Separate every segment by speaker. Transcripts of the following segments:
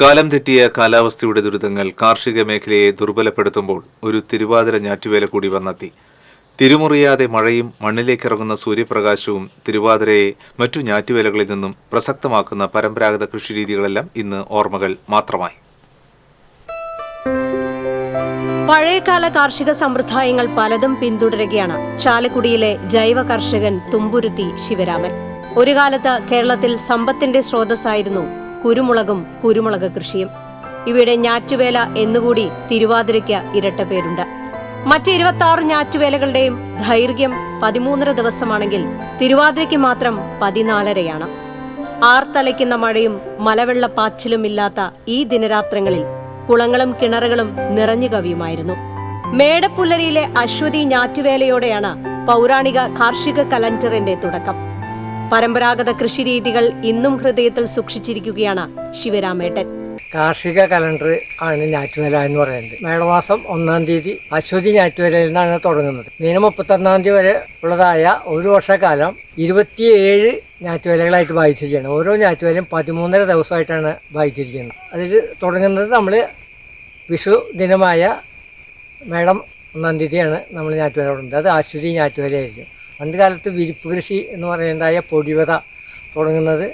Speaker 1: കാലം തെറ്റിയ കാലാവസ്ഥയുടെ ദുരിതങ്ങൾ കാർഷിക മേഖലയെ ദുർബലപ്പെടുത്തുമ്പോൾ ഒരു തിരുവാതിര ഞാറ്റുവേല കൂടി വന്നെത്തി. തിരുമുറിയാതെ മഴയും മണ്ണിലേക്കിറങ്ങുന്ന സൂര്യപ്രകാശവും തിരുവാതിരയെ മറ്റു ഞാറ്റുവേലകളിൽ നിന്നും പ്രസക്തമാക്കുന്ന പരമ്പരാഗത കൃഷിരീതികളെല്ലാം ഇന്ന് ഓർമ്മകൾ മാത്രമായി.
Speaker 2: പഴയകാല കാർഷിക സമ്പ്രദായങ്ങൾ പലതും പിന്തുടരുകയാണ്. ചാലക്കുടിയിലെ ജൈവ കർഷകൻ തുമ്പുരുത്തി ശിവരാമൻ. ഒരു കാലത്ത് കേരളത്തിൽ സമ്പത്തിന്റെ സ്രോതസ്സായിരുന്നു കുരുമുളകും കുരുമുളക് കൃഷിയും. ഇവയുടെ ഞാറ്റുവേല എന്നുകൂടി തിരുവാതിരയ്ക്ക് ഇരട്ട പേരുണ്ട്. മറ്റ് ഇരുപത്തി ആറ് ഞാറ്റുവേലകളുടെയും ദൈർഘ്യം പതിമൂന്നര ദിവസമാണെങ്കിൽ തിരുവാതിരയ്ക്ക് മാത്രം പതിനാലരയാണ്. ആർത്തലയ്ക്കുന്ന മഴയും മലവെള്ളപ്പാച്ചിലുമില്ലാത്ത ഈ ദിനരാത്രങ്ങളിൽ കുളങ്ങളും കിണറുകളും നിറഞ്ഞു കവിയുമായിരുന്നു. മേടപ്പുല്ലരിയിലെ അശ്വതി ഞാറ്റുവേലയോടെയാണ് പൗരാണിക കാർഷിക കലണ്ടറിന്റെ തുടക്കം. പരമ്പരാഗത കൃഷിരീതികൾ ഇന്നും ഹൃദയത്തിൽ സൂക്ഷിച്ചിരിക്കുകയാണ് ശിവരാമേട്ടൻ.
Speaker 3: കാർഷിക കലണ്ടർ ആണ് ഞാറ്റുവേല എന്ന് പറയുന്നത്. മേടമാസം ഒന്നാം തീയതി അശ്വതി ഞാറ്റുവേലയിൽ നിന്നാണ് തുടങ്ങുന്നത്. മീനം മുപ്പത്തൊന്നാം തീയതി വരെ ഉള്ളതായ ഒരു വർഷക്കാലം ഇരുപത്തിയേഴ് ഞാറ്റുവേലകളായിട്ട് വായിച്ചിരിക്കുകയാണ്. ഓരോ ഞാറ്റുവേലയും പതിമൂന്നര ദിവസമായിട്ടാണ് വായിച്ചിരിക്കുന്നത്. അതിൽ തുടങ്ങുന്നത് നമ്മൾ വിഷു ദിനമായ മേടം ഒന്നാം തീയതിയാണ് നമ്മൾ ഞാറ്റുവേല തുടങ്ങുന്നത്. അത് അശ്വതി ഞാറ്റുവേലയായിരിക്കും. പണ്ട് കാലത്ത് വിരിപ്പ് കൃഷി എന്ന് പറയുന്നതായ പൊടിവത തുടങ്ങുന്നത്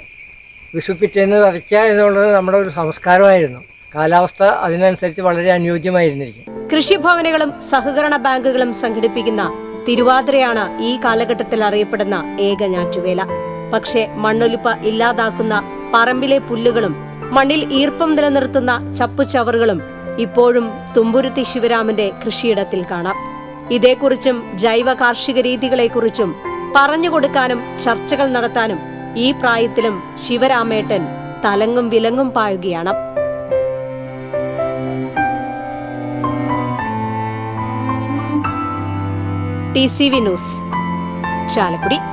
Speaker 3: വിഷുപ്പിറ്റേന്ന് വരച്ച എന്നുള്ളത് നമ്മുടെ ഒരു സംസ്കാരമായിരുന്നു. കാലാവസ്ഥ അതിനനുസരിച്ച് വളരെ അനുയോജ്യമായിരുന്നിരിക്കും.
Speaker 2: കൃഷിഭവനുകളും സഹകരണ ബാങ്കുകളും സംഘടിപ്പിക്കുന്ന തിരുവാതിരയാണ് ഈ കാലഘട്ടത്തിൽ അറിയപ്പെടുന്ന ഏക ഞാറ്റുവേല. പക്ഷേ മണ്ണൊലിപ്പ ഇല്ലാതാക്കുന്ന പറമ്പിലെ പുല്ലുകളും മണ്ണിൽ ഈർപ്പം നിലനിർത്തുന്ന ചപ്പുചവറുകളും ഇപ്പോഴും തുമ്പുരുത്തി ശിവരാമന്റെ കൃഷിയിടത്തിൽ കാണാം. ഇതേക്കുറിച്ചും ജൈവ കാർഷിക രീതികളെക്കുറിച്ചും പറഞ്ഞുകൊടുക്കാനും ചർച്ചകൾ നടത്താനും ഈ പ്രായത്തിലും ശിവരാമേട്ടൻ തലങ്ങും വിലങ്ങും പായുകയാണ്. T C V news Chalakudy.